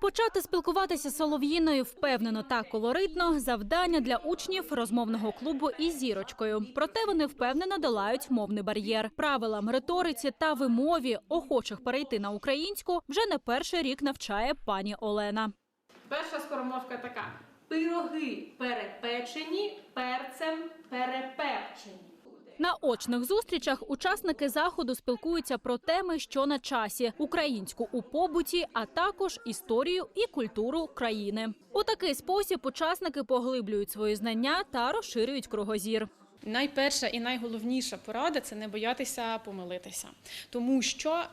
Почати спілкуватися з солов'їною впевнено та колоритно завдання для учнів розмовного клубу із зірочкою. Проте вони впевнено долають мовний бар'єр. Правилам риториці та вимові охочих перейти на українську вже не перший рік навчає пані Олена. Перша скоромовка така: пироги перепечені, перцем переперчені. На очних зустрічах учасники заходу спілкуються про теми, що на часі: українську у побуті, а також історію і культуру країни. У такий спосіб учасники поглиблюють свої знання та розширюють кругозір. Найперша і найголовніша порада це не боятися помилитися, тому що е,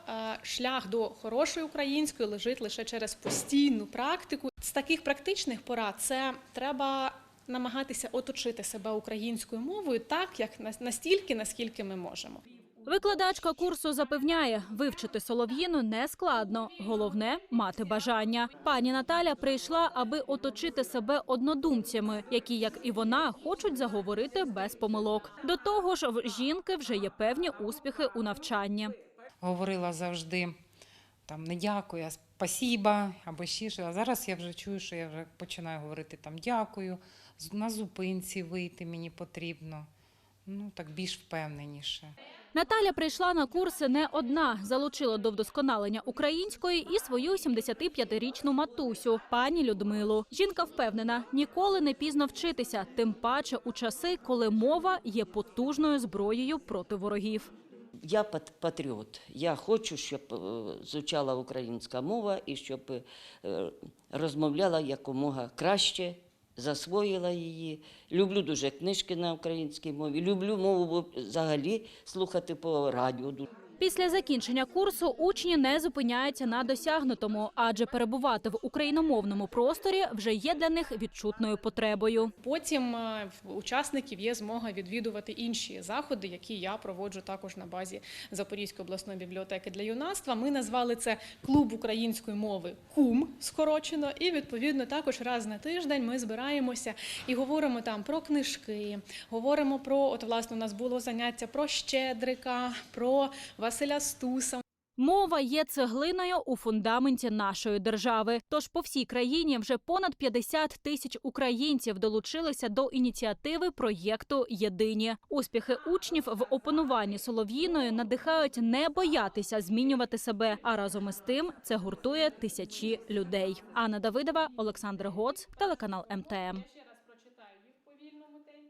шлях до хорошої української лежить лише через постійну практику. З таких практичних порад це треба намагатися оточити себе українською мовою так, як настільки, наскільки ми можемо. Викладачка курсу запевняє, вивчити солов'їну не складно. Головне мати бажання. Пані Наталя прийшла, аби оточити себе однодумцями, які, як і вона, хочуть заговорити без помилок. До того ж, в жінки вже є певні успіхи у навчанні. говорила завжди там не дякую, а спасіба або ще що. А зараз я вже чую, що я вже починаю говорити там дякую, на зупинці вийти мені потрібно. Ну так більш впевненіше. Наталя прийшла на курси не одна, залучила до вдосконалення української і свою 75-річну матусю, пані Людмилу. Жінка впевнена, ніколи не пізно вчитися, тим паче у часи, коли мова є потужною зброєю проти ворогів. Я пат- патріот. Я хочу, щоб е, звучала українська мова і щоб е, розмовляла якомога краще, засвоїла її. Люблю дуже книжки на українській мові. Люблю мову взагалі слухати по радіо. Після закінчення курсу учні не зупиняються на досягнутому, адже перебувати в україномовному просторі вже є для них відчутною потребою. Потім е, в учасників є змога відвідувати інші заходи, які я проводжу також на базі Запорізької обласної бібліотеки для юнацтва. Ми назвали це клуб української мови КУМ скорочено. І відповідно також раз на тиждень ми збираємося і говоримо там про книжки, говоримо про от власне у нас було заняття про Щедрика, про Василя Стуса. Мова є цеглиною у фундаменті нашої держави. Тож по всій країні вже понад 50 тисяч українців долучилися до ініціативи проєкту Єдині. Успіхи учнів в опануванні солов'їною надихають не боятися змінювати себе. А разом із тим це гуртує тисячі людей. Анна Давидова, Олександр Гоц, телеканал МТМ.